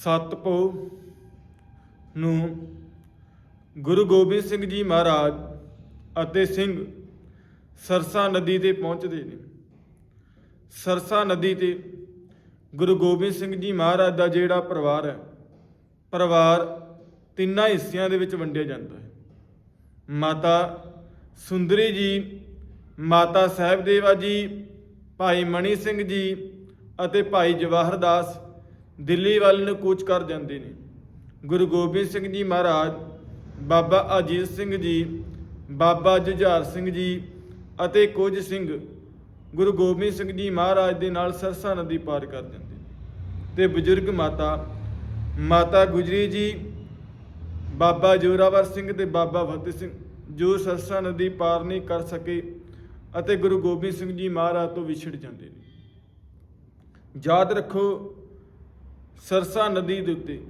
ਸਤਪੋ ਨੂੰ ਗੁਰੂ ਗੋਬਿੰਦ ਸਿੰਘ ਜੀ ਮਹਾਰਾਜ ਅਤੇ ਸਿੰਘ ਸਰਸਾ ਨਦੀ ਤੇ ਪਹੁੰਚਦੇ ਨੇ। ਸਰਸਾ ਨਦੀ ਤੇ ਗੁਰੂ ਗੋਬਿੰਦ ਸਿੰਘ ਜੀ ਮਹਾਰਾਜ ਦਾ ਜਿਹੜਾ ਪਰਿਵਾਰ ਹੈ, ਪਰਿਵਾਰ ਤਿੰਨਾਂ ਹਿੱਸਿਆਂ ਦੇ ਵਿੱਚ ਵੰਡਿਆ ਜਾਂਦਾ ਹੈ। ਮਾਤਾ ਸੁੰਦਰੀ ਜੀ, ਮਾਤਾ ਸਾਹਿਬਦੇਵਾ ਜੀ, ਭਾਈ ਮਣੀ ਸਿੰਘ ਜੀ ਅਤੇ ਭਾਈ ਜਵਾਹਰਦਾਸ ਦਿੱਲੀ ਵੱਲ ਨੂੰ ਕੂਚ ਕਰ ਜਾਂਦੇ ਨੇ। ਗੁਰੂ ਗੋਬਿੰਦ ਸਿੰਘ ਜੀ ਮਹਾਰਾਜ, ਬਾਬਾ ਅਜੀਤ ਸਿੰਘ ਜੀ, ਬਾਬਾ ਜੁਝਾਰ ਸਿੰਘ ਜੀ ਅਤੇ ਕੁਝ ਸਿੰਘ ਗੁਰੂ ਗੋਬਿੰਦ ਸਿੰਘ ਜੀ ਮਹਾਰਾਜ ਦੇ ਨਾਲ ਸਰਸਾ ਨਦੀ ਪਾਰ ਕਰ ਜਾਂਦੇ ਨੇ। ਤੇ ਬਜ਼ੁਰਗ ਮਾਤਾ ਮਾਤਾ ਗੁਜਰੀ ਜੀ, ਬਾਬਾ ਜੋਰਾਵਰ ਸਿੰਘ ਤੇ ਬਾਬਾ ਫਤਿਹ ਸਿੰਘ, ਜੋ ਸਰਸਾ ਨਦੀ ਪਾਰ ਨਹੀਂ ਕਰ ਸਕੇ ਅਤੇ ਗੁਰੂ ਗੋਬਿੰਦ ਸਿੰਘ ਜੀ ਮਹਾਰਾਜ ਤੋਂ ਵਿਛੜ ਜਾਂਦੇ ਨੇ। ਯਾਦ ਰੱਖੋ ਸਰਸਾ ਨਦੀ ਦੇ ਉੱਤੇ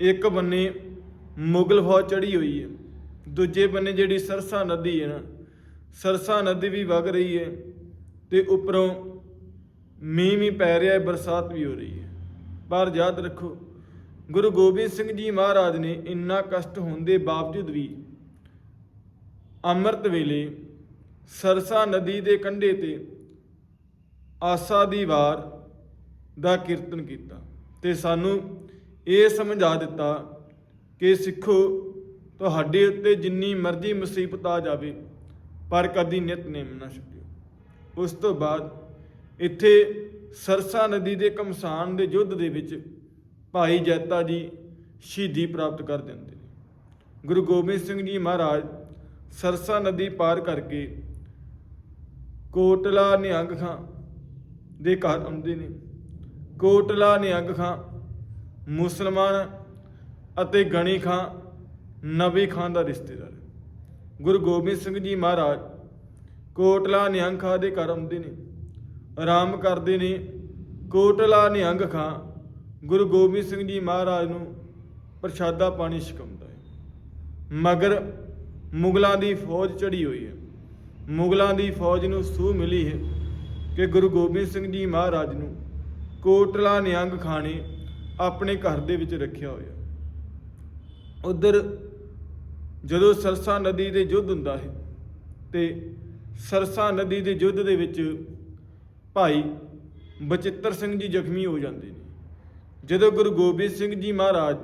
ਇੱਕ ਬੰਨੇ ਮੁਗਲ ਫੌਜ ਚੜੀ ਹੋਈ ਹੈ। ਦੂਜੇ ਬੰਨੇ ਜਿਹੜੀ ਸਰਸਾ ਨਦੀ ਹੈ ਨਾ, ਸਰਸਾ ਨਦੀ ਵੀ ਵਗ ਰਹੀ ਹੈ ਤੇ ਉੱਪਰੋਂ ਮੀਂਹ ਵੀ ਪੈ ਰਿਹਾ ਹੈ, ਬਰਸਾਤ ਵੀ ਹੋ ਰਹੀ ਹੈ। ਪਰ ਯਾਦ ਰੱਖੋ, ਗੁਰੂ ਗੋਬਿੰਦ ਸਿੰਘ ਜੀ ਮਹਾਰਾਜ ਨੇ ਇੰਨਾ ਕਸ਼ਟ ਹੋਣ ਦੇ ਬਾਵਜੂਦ ਵੀ ਅੰਮ੍ਰਿਤ ਵੇਲੇ ਸਰਸਾ ਨਦੀ ਦੇ ਕੰਢੇ ਤੇ ਆਸਾ ਦੀ ਵਾਰ ਦਾ ਕੀਰਤਨ ਕੀਤਾ। ਤੇ ਸਾਨੂੰ ਇਹ ਸਮਝਾ ਦਿੱਤਾ ਕਿ ਸਿੱਖੋ, ਤੁਹਾਡੇ ਉੱਤੇ ਜਿੰਨੀ ਮਰਜ਼ੀ ਮੁਸੀਬਤ ਆ ਜਾਵੇ, ਪਰ ਕਦੀ ਨਿਤਨੇਮ ਨਾ ਛੱਡਿਓ ਉਸ ਤੋਂ ਬਾਅਦ ਇੱਥੇ ਸਰਸਾ ਨਦੀ ਦੇ ਕਮਸਾਨ ਦੇ ਯੁੱਧ ਦੇ ਵਿੱਚ ਭਾਈ ਜੈਤਾ ਜੀ ਸ਼ਹੀਦੀ ਪ੍ਰਾਪਤ ਕਰ ਦਿੰਦੇ ਨੇ। ਗੁਰੂ ਗੋਬਿੰਦ ਸਿੰਘ ਜੀ ਮਹਾਰਾਜ ਸਰਸਾ ਨਦੀ ਪਾਰ ਕਰਕੇ ਕੋਟਲਾ ਨਿਹੰਗ ਖਾਂ ਦੇ ਘਰ ਆਉਂਦੇ ਨੇ। ਕੋਟਲਾ ਨਿਹੰਗ ਖਾਂ, ਮੁਸਲਮਾਨ ਅਤੇ ਗਣੀ ਖਾਂ, ਨਬੀ ਖਾਂ ਦਾ ਰਿਸ਼ਤੇਦਾਰ। ਹੈ। ਗੁਰੂ ਗੋਬਿੰਦ ਸਿੰਘ ਜੀ ਮਹਾਰਾਜ ਕੋਟਲਾ ਨਿਹੰਗ ਖਾਂ ਦੇ ਘਰ ਆਉਂਦੇ ਨੇ ਆਰਾਮ ਕਰਦੇ ਨੇ। ਕੋਟਲਾ ਨਿਹੰਗ ਖਾਂ ਗੁਰੂ ਗੋਬਿੰਦ ਸਿੰਘ ਜੀ ਮਹਾਰਾਜ ਨੂੰ ਪ੍ਰਸ਼ਾਦਾ ਪਾਣੀ ਛਕਾਉਂਦਾ ਹੈ। ਮਗਰ ਮੁਗਲਾਂ ਦੀ ਫੌਜ ਚੜੀ ਹੋਈ ਹੈ। ਮੁਗਲਾਂ ਦੀ ਫੌਜ ਨੂੰ ਸੂਹ ਮਿਲੀ ਹੈ ਕਿ ਗੁਰੂ ਗੋਬਿੰਦ ਸਿੰਘ ਜੀ ਮਹਾਰਾਜ ਨੂੰ ਕੋਟਲਾ ਨਿਹੰਗ ਖਾਂ ਨੇ ਆਪਣੇ ਘਰ ਦੇ ਵਿੱਚ ਰੱਖਿਆ ਹੋਇਆ। ਉਧਰ ਜਦੋਂ ਸਰਸਾ ਨਦੀ ਦੇ ਯੁੱਧ ਹੁੰਦਾ ਹੈ ਤੇ ਸਰਸਾ ਨਦੀ ਦੇ ਯੁੱਧ ਦੇ ਵਿੱਚ ਭਾਈ ਬਚਿੱਤਰ ਸਿੰਘ ਜੀ ਜ਼ਖਮੀ ਹੋ ਜਾਂਦੇ ਨੇ। ਜਦੋਂ ਗੁਰੂ ਗੋਬਿੰਦ ਸਿੰਘ ਜੀ ਮਹਾਰਾਜ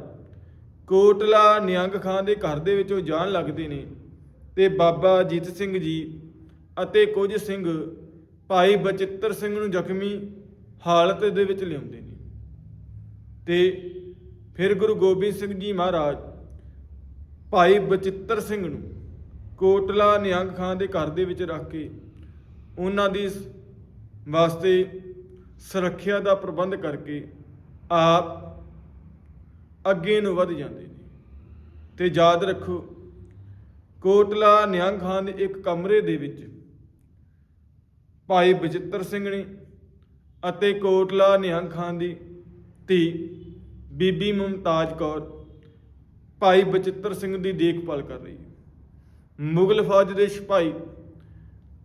ਕੋਟਲਾ ਨਿਹੰਗ ਖਾਂ ਦੇ ਘਰ ਦੇ ਵਿੱਚੋਂ ਜਾਣ ਲੱਗਦੇ ਨੇ ਤੇ ਬਾਬਾ ਅਜੀਤ ਸਿੰਘ ਜੀ ਅਤੇ ਕੁਝ ਸਿੰਘ ਭਾਈ ਬਚਿੱਤਰ ਸਿੰਘ ਨੂੰ ਜ਼ਖਮੀ ਹਾਲਤ ਦੇ ਵਿੱਚ ਲਿਆਉਂਦੇ ਨੇ। ਤੇ ਫਿਰ ਗੁਰੂ ਗੋਬਿੰਦ ਸਿੰਘ ਜੀ ਮਹਾਰਾਜ ਭਾਈ ਬਚਿੱਤਰ ਸਿੰਘ ਨੂੰ ਕੋਟਲਾ ਨਿਹੰਗ ਖਾਂ ਦੇ ਘਰ ਦੇ ਵਿੱਚ ਰੱਖ ਕੇ ਉਹਨਾਂ ਦੀ ਵਾਸਤੇ ਸੁਰੱਖਿਆ ਦਾ ਪ੍ਰਬੰਧ ਕਰਕੇ ਆਪ ਅੱਗੇ ਨੂੰ ਵਧ ਜਾਂਦੇ ਨੇ। ਤੇ ਯਾਦ ਰੱਖੋ, ਕੋਟਲਾ ਨਿਹੰਗ ਖਾਂ ਦੇ ਇੱਕ ਕਮਰੇ ਦੇ ਵਿੱਚ ਭਾਈ ਬਚਿੱਤਰ ਸਿੰਘ ਨੇ ਅਤੇ ਕੋਟਲਾ ਨਿਹੰਗ ਖਾਂ ਦੀ ਧੀ ਬੀਬੀ ਮੁਮਤਾਜ ਕੌਰ ਭਾਈ ਬਚਿੱਤਰ ਸਿੰਘ ਦੀ ਦੇਖਭਾਲ ਕਰ ਰਹੀ ਹੈ। ਮੁਗਲ ਫੌਜ ਦੇ ਸਿਪਾਹੀ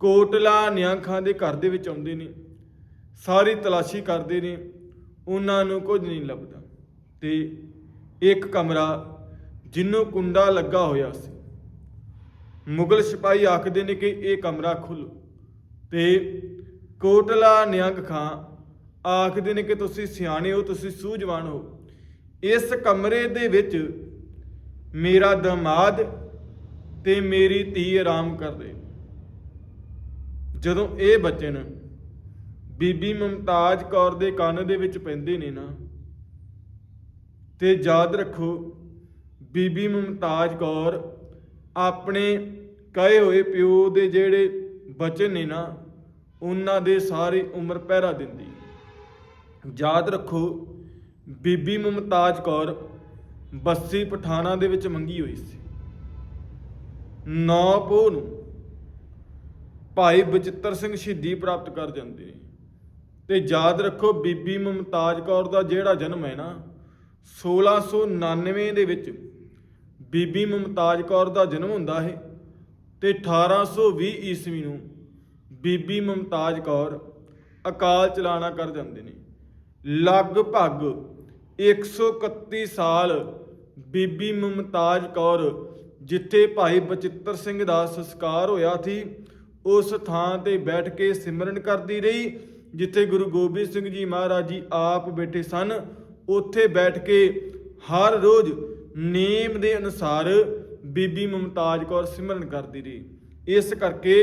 ਕੋਟਲਾ ਨਿਹੰਗ ਖਾਂ ਦੇ ਘਰ ਦੇ ਵਿੱਚ ਆਉਂਦੇ ਨੇ, ਸਾਰੀ ਤਲਾਸ਼ੀ ਕਰਦੇ ਨੇ, ਉਹਨਾਂ ਨੂੰ ਕੁਝ ਨਹੀਂ ਲੱਭਦਾ। ਤੇ ਇੱਕ ਕਮਰਾ ਜਿੰਨੂੰ ਕੁੰਡਾ ਲੱਗਾ ਹੋਇਆ ਸੀ। ਮੁਗਲ ਸਿਪਾਹੀ ਆਖਦੇ ਨੇ ਕਿ ਇਹ ਕਮਰਾ ਖੁੱਲ ਤੇ ਕੋਟਲਾ ਨਿਹੰਗ ਖਾਂ, ਆਖਦੇ ਨੇ ਕਿ ਤੁਸੀਂ ਸਿਆਣੇ ਹੋ, ਤੁਸੀਂ ਸੂਝਵਾਨ ਹੋ। ਇਸ ਕਮਰੇ ਦੇ ਵਿੱਚ ਮੇਰਾ ਦਮਾਦ ਤੇ ਮੇਰੀ ਧੀ ਆਰਾਮ ਕਰਦੇ। ਜਦੋਂ ਇਹ ਬਚਨ ਬੀਬੀ ਮੁਮਤਾਜ ਕੌਰ ਦੇ ਕੰਨ ਦੇ ਵਿੱਚ ਪੈਂਦੇ ਨੇ ਨਾ, ਤੇ ਯਾਦ ਰੱਖੋ, ਬੀਬੀ ਮੁਮਤਾਜ ਕੌਰ ਆਪਣੇ ਕਹੇ ਹੋਏ ਪਿਓ ਦੇ ਜਿਹੜੇ ਬਚਨ ਨੇ ਨਾ ਉਹਨਾਂ ਦੇ ਸਾਰੀ ਉਮਰ ਪਹਿਰਾ ਦਿੰਦੀ। ਯਾਦ ਰੱਖੋ, ਬੀਬੀ ਮੁਮਤਾਜ ਕੌਰ ਬੱਸੀ ਪਠਾਣਾ ਦੇ ਵਿੱਚ ਮੰਗੀ ਹੋਈ ਸੀ। ਨੌ ਪੋਹ ਨੂੰ ਭਾਈ ਬਚਿੱਤਰ ਸਿੰਘ ਸ਼ਹੀਦੀ ਪ੍ਰਾਪਤ ਕਰ ਜਾਂਦੇ। ਨੇ ਤੇ ਯਾਦ ਰੱਖੋ, ਬੀਬੀ ਮੁਮਤਾਜ ਕੌਰ ਦਾ ਜਿਹੜਾ ਜਨਮ ਹੈ ਨਾ 1699 ਦੇ ਵਿੱਚ ਬੀਬੀ ਮੁਮਤਾਜ ਕੌਰ ਦਾ ਜਨਮ ਹੁੰਦਾ ਹੈ ਤੇ 1820 ਈਸਵੀ ਨੂੰ ਬੀਬੀ ਮੁਮਤਾਜ ਕੌਰ ਅਕਾਲ ਚਲਾਣਾ ਕਰ ਜਾਂਦੇ ਨੇ। ਲਗਭਗ 131 ਸਾਲ ਬੀਬੀ ਮੁਮਤਾਜ ਕੌਰ ਜਿੱਥੇ ਭਾਈ ਬਚਿੱਤਰ ਸਿੰਘ ਦਾ ਸੰਸਕਾਰ ਹੋਇਆ ਸੀ, ਉਸ ਥਾਂ ਤੇ ਬੈਠ ਕੇ ਸਿਮਰਨ ਕਰਦੀ ਰਹੀ, ਜਿੱਥੇ ਗੁਰੂ ਗੋਬਿੰਦ ਸਿੰਘ ਜੀ ਮਹਾਰਾਜ ਜੀ ਆਪ ਬੈਠੇ ਸਨ। ਉੱਥੇ ਬੈਠ ਕੇ ਹਰ ਰੋਜ਼ ਨੇਮ ਦੇ ਅਨੁਸਾਰ ਬੀਬੀ ਮੁਮਤਾਜ ਕੌਰ ਸਿਮਰਨ ਕਰਦੀ ਰਹੀ। ਇਸ ਕਰਕੇ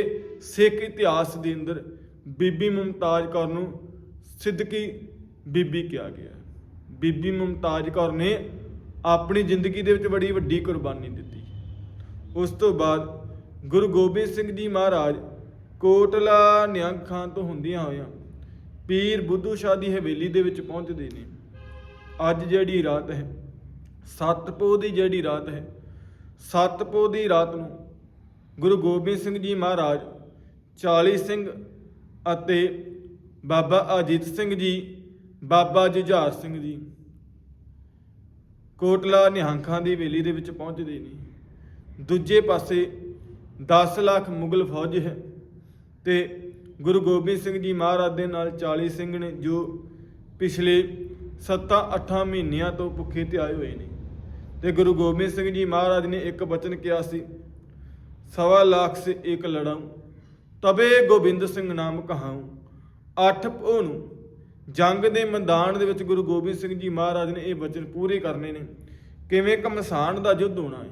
ਸਿੱਖ ਇਤਿਹਾਸ ਦੇ ਅੰਦਰ ਬੀਬੀ ਮੁਮਤਾਜ ਕੌਰ ਨੂੰ ਸਿੱਦਕੀ ਬੀਬੀ ਕਿਹਾ ਗਿਆ ਬੀਬੀ ਮੁਮਤਾਜ ਕੌਰ ਨੇ ਆਪਣੀ ਜ਼ਿੰਦਗੀ ਦੇ ਵਿੱਚ ਬੜੀ ਵੱਡੀ ਕੁਰਬਾਨੀ ਦਿੱਤੀ। ਉਸ ਤੋਂ ਬਾਅਦ ਗੁਰੂ ਗੋਬਿੰਦ ਸਿੰਘ ਜੀ ਮਹਾਰਾਜ ਕੋਟਲਾ ਨਿਹੰਗ ਖਾਨ ਤੋਂ ਹੁੰਦੀਆਂ ਹੋਇਆਂ ਪੀਰ ਬੁੱਧੂ ਸ਼ਾਹ ਦੀ ਹਵੇਲੀ ਦੇ ਵਿੱਚ ਪਹੁੰਚਦੇ ਨੇ। ਅੱਜ ਜਿਹੜੀ ਰਾਤ ਹੈ ਸਤਪੋ ਦੀ ਜਿਹੜੀ ਰਾਤ ਹੈ ਸਤਪੋ ਦੀ ਰਾਤ ਨੂੰ ਗੁਰੂ ਗੋਬਿੰਦ ਸਿੰਘ ਜੀ ਮਹਾਰਾਜ 40 ਸਿੰਘ ਅਤੇ ਬਾਬਾ ਅਜੀਤ ਸਿੰਘ ਜੀ, ਬਾਬਾ ਜੁਝਾਰ ਸਿੰਘ ਜੀ। ਕੋਟਲਾ ਨਿਹੰਖਾਂ ਦੀ ਵੇਲੀ ਦੇ ਵਿੱਚ ਪਹੁੰਚਦੇ ਨੇ। ਦੂਜੇ ਪਾਸੇ 10 ਲੱਖ ਮੁਗਲ ਫੌਜ ਹੈ ਤੇ ਗੁਰੂ ਗੋਬਿੰਦ ਸਿੰਘ ਜੀ ਮਹਾਰਾਜ ਦੇ ਨਾਲ 40 ਸਿੰਘ ਨੇ ਜੋ ਪਿਛਲੇ 7-8 ਮਹੀਨਿਆਂ ਤੋਂ ਭੁੱਖੇ ਤੇ ਆਏ ਹੋਏ ਨੇ। ਤੇ ਗੁਰੂ ਗੋਬਿੰਦ ਸਿੰਘ ਜੀ ਮਹਾਰਾਜ ਨੇ ਇੱਕ ਬਚਨ ਕਿਹਾ ਸੀ ਸਵਾ ਲੱਖ ਸੇ ਇੱਕ ਲੜਾਂ ਤਬੇ ਗੋਬਿੰਦ ਸਿੰਘ ਨਾਮ ਕਹਾਉ। ਅੱਠ ਭੋ ਨੂੰ ਜੰਗ ਦੇ ਮੈਦਾਨ ਦੇ ਵਿੱਚ ਗੁਰੂ ਗੋਬਿੰਦ ਸਿੰਘ ਜੀ ਮਹਾਰਾਜ ਨੇ ਇਹ ਵਚਨ ਪੂਰੇ ਕਰਨੇ ਨੇ। ਕਿਵੇਂ ਕਮਸਾਨ ਦਾ ਯੁੱਧ ਹੋਣਾ ਹੈ?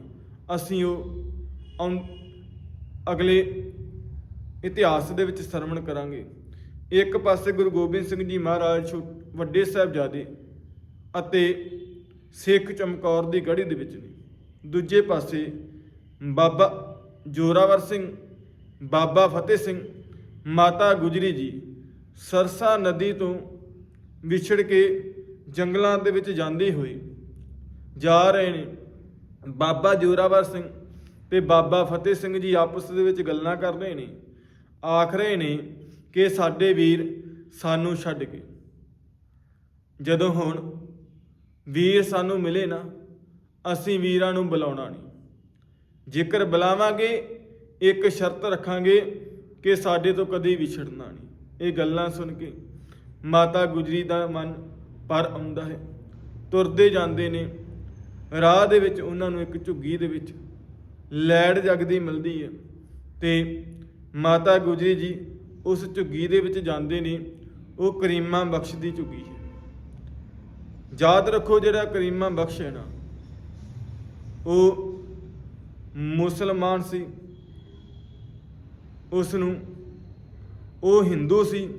ਅਸੀਂ ਉਹ ਅਗਲੇ ਇਤਿਹਾਸ ਦੇ ਵਿੱਚ ਸਰਵਣ ਕਰਾਂਗੇ। ਇੱਕ ਪਾਸੇ ਗੁਰੂ ਗੋਬਿੰਦ ਸਿੰਘ ਜੀ ਮਹਾਰਾਜ ਛੋ- ਵੱਡੇ ਸਾਹਿਬਜ਼ਾਦੇ ਅਤੇ ਸਿੱਖ ਚਮਕੌਰ ਦੀ ਗੜ੍ਹੀ ਦੇ ਵਿੱਚ ਨੇ। ਦੂਜੇ ਪਾਸੇ ਬਾਬਾ ਜੋਰਾਵਰ ਸਿੰਘ, ਬਾਬਾ ਫਤਿਹ ਸਿੰਘ, ਮਾਤਾ ਗੁਜਰੀ ਜੀ, ਸਰਸਾ ਨਦੀ ਤੋਂ ਵਿਛੜ ਕੇ ਜੰਗਲਾਂ ਦੇ ਵਿੱਚ ਜਾਂਦੇ ਹੋਏ ਜਾ ਰਹੇ ਨੇ। ਬਾਬਾ ਜੋਰਾਵਰ ਸਿੰਘ ਤੇ ਬਾਬਾ ਫਤਿਹ ਸਿੰਘ ਜੀ ਆਪਸ ਦੇ ਵਿੱਚ ਗੱਲਾਂ ਕਰ ਰਹੇ ਨੇ, ਆਖ ਰਹੇ ਨੇ ਕਿ ਸਾਡੇ ਵੀਰ ਸਾਨੂੰ ਛੱਡ ਗਏ। ਜਦੋਂ ਹੁਣ ਵੀਰ ਸਾਨੂੰ ਮਿਲੇ ਨਾ, ਅਸੀਂ ਵੀਰਾਂ ਨੂੰ ਬੁਲਾਉਣਾ ਨਹੀਂ। ਜੇਕਰ ਬੁਲਾਵਾਂਗੇ, ਇੱਕ ਸ਼ਰਤ ਰੱਖਾਂਗੇ ਕਿ ਸਾਡੇ ਤੋਂ ਕਦੇ ਵਿਛੜਨਾ ਨਹੀਂ। ਇਹ ਗੱਲਾਂ ਸੁਣ ਕੇ ਮਾਤਾ ਗੁਜਰੀ ਦਾ ਮਨ ਪਰ ਆਉਂਦਾ ਹੈ। ਤੁਰਦੇ ਜਾਂਦੇ ਨੇ। ਰਾਹ ਦੇ ਵਿੱਚ ਉਹਨਾਂ ਨੂੰ ਇੱਕ ਝੁੱਗੀ ਦੇ ਵਿੱਚ ਲੈੜ ਜਗਦੀ ਮਿਲਦੀ ਹੈ ਤੇ ਮਾਤਾ ਗੁਜਰੀ ਜੀ ਉਸ ਝੁੱਗੀ ਦੇ ਵਿੱਚ ਜਾਂਦੇ ਨੇ। ਉਹ ਕਰੀਮਾ ਬਖਸ਼ ਦੀ ਝੁੱਗੀ ਹੈ। ਯਾਦ ਰੱਖੋ ਜਿਹੜਾ ਕਰੀਮਾ ਬਖਸ਼ ਹੈ ਨਾ, ਉਹ ਮੁਸਲਮਾਨ ਸੀ। ਉਸ ਨੂੰ ਉਹ ਹਿੰਦੂ ਸੀ।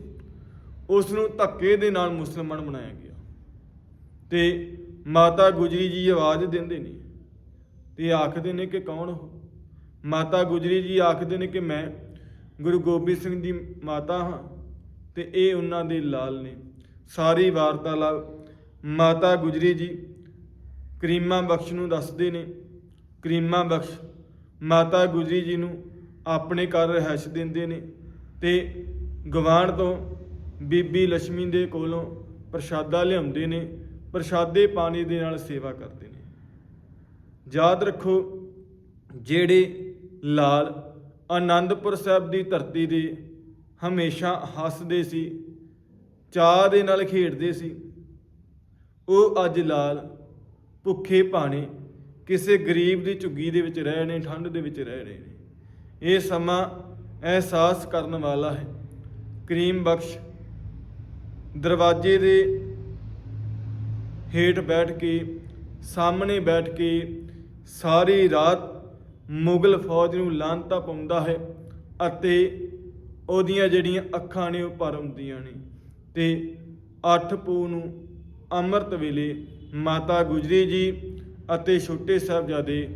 ਉਸ ਨੂੰ ਧੱਕੇ ਦੇ ਨਾਲ ਮੁਸਲਮਾਨ ਬਣਾਇਆ ਗਿਆ। ਤੇ ਮਾਤਾ ਗੁਜਰੀ ਜੀ ਆਵਾਜ਼ ਦਿੰਦੇ ਨੇ ਤੇ ਆਖਦੇ ਨੇ ਕਿ ਕੌਣ ਹੋ? ਮਾਤਾ ਗੁਜਰੀ ਜੀ ਆਖਦੇ ਨੇ ਕਿ ਮੈਂ ਗੁਰੂ ਗੋਬਿੰਦ ਸਿੰਘ ਦੀ ਮਾਤਾ ਹਾਂ ਤੇ ਇਹ ਉਹਨਾਂ ਦੇ ਲਾਲ ਨੇ। ਸਾਰੀ ਵਾਰਤਾਲਾਪ ਮਾਤਾ ਗੁਜਰੀ ਜੀ ਕਰੀਮਾ ਬਖਸ਼ ਨੂੰ ਦੱਸਦੇ ਨੇ। ਕਰੀਮਾ ਬਖਸ਼ ਮਾਤਾ ਗੁਜਰੀ ਜੀ ਨੂੰ ਆਪਣੇ ਘਰ ਰਹਿਸ਼ ਦਿੰਦੇ ਨੇ ਤੇ ਗਵਾਂਢ ਤੋਂ ਬੀਬੀ ਲక్ష్ਮੀ ਦੇ ਕੋਲੋਂ ਪ੍ਰਸ਼ਾਦਾ ਲਿਆਉਂਦੇ ਨੇ, ਪ੍ਰਸ਼ਾਦੇ ਪਾਣੀ ਦੇ ਨਾਲ ਸੇਵਾ ਕਰਦੇ ਨੇ। ਯਾਦ ਰੱਖੋ, ਜਿਹੜੇ ਲਾਲ ਆਨੰਦਪੁਰ ਸਾਹਿਬ ਦੀ ਧਰਤੀ ਦੇ ਹਮੇਸ਼ਾ ਹੱਸਦੇ ਸੀ ਚਾਹ ਦੇ ਨਾਲ ਖੇਡਦੇ ਸੀ, ਉਹ ਅੱਜ ਲਾਲ ਭੁੱਖੇ ਭਾਣੇ ਕਿਸੇ ਗਰੀਬ ਦੀ ਝੁੱਗੀ ਦੇ ਵਿੱਚ ਰਹਿ ਨੇ, ਠੰਡ ਦੇ ਵਿੱਚ ਰਹਿ ਰਹੇ ਨੇ। ਇਹ ਸਮਾਂ ਅਹਿਸਾਸ ਕਰਨ ਵਾਲਾ ਹੈ। ਕਰੀਮ ਬਖਸ਼ ਦਰਵਾਜ਼ੇ ਦੇ ਹੇਠ ਬੈਠ ਕੇ, ਸਾਹਮਣੇ ਬੈਠ ਕੇ ਸਾਰੀ ਰਾਤ ਮੁਗਲ ਫੌਜ ਨੂੰ ਲਾਂਤਾ ਪਾਉਂਦਾ ਹੈ ਅਤੇ ਉਹਦੀਆਂ ਜਿਹੜੀਆਂ ਅੱਖਾਂ ਨੇ ਉਹ ਭਰ ਆਉਂਦੀਆਂ ਨੇ ਤੇ 8 ਪੂ ਨੂੰ ਅੰਮ੍ਰਿਤ ਵੇਲੇ ਮਾਤਾ ਗੁਜਰੀ ਜੀ ਅਤੇ ਛੋਟੇ ਸਾਹਿਬਜ਼ਾਦੇ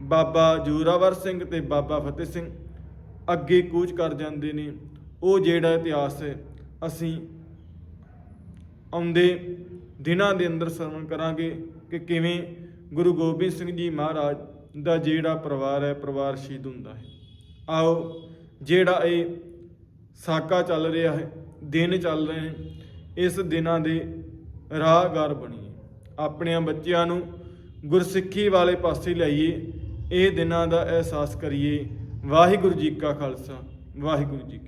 ਬਾਬਾ ਜੋਰਾਵਰ ਸਿੰਘ ਤੇ ਬਾਬਾ ਫਤਿਹ ਸਿੰਘ ਅੱਗੇ ਕੂਚ ਕਰ ਜਾਂਦੇ ਨੇ। ਉਹ ਜਿਹੜਾ ਇਤਿਹਾਸ ਹੈ, ਅਸੀਂ ਆਉਂਦੇ ਦਿਨਾਂ ਦੇ ਅੰਦਰ ਸਰਵਣ ਕਰਾਂਗੇ ਕਿ ਕਿਵੇਂ ਗੁਰੂ ਗੋਬਿੰਦ ਸਿੰਘ ਜੀ ਮਹਾਰਾਜ ਦਾ ਜਿਹੜਾ ਪਰਿਵਾਰ ਹੈ, ਪਰਿਵਾਰ ਸ਼ਹੀਦ ਹੁੰਦਾ ਹੈ। ਆਓ, ਜਿਹੜਾ ਇਹ ਸਾਕਾ ਚੱਲ ਰਿਹਾ ਹੈ, ਦਿਨ ਚੱਲ ਰਹੇ ਨੇ, ਇਸ ਦਿਨਾਂ ਦੇ ਰਾਹਗਾਰ ਬਣੀਏ। ਆਪਣਿਆਂ ਬੱਚਿਆਂ ਨੂੰ ਗੁਰਸਿੱਖੀ ਵਾਲੇ ਪਾਸੇ ਲਿਆਈਏ, ਇਹ ਦਿਨਾਂ ਦਾ ਅਹਿਸਾਸ ਕਰੀਏ। ਵਾਹਿਗੁਰੂ ਜੀ ਕਾ ਖਾਲਸਾ, ਵਾਹਿਗੁਰੂ ਜੀ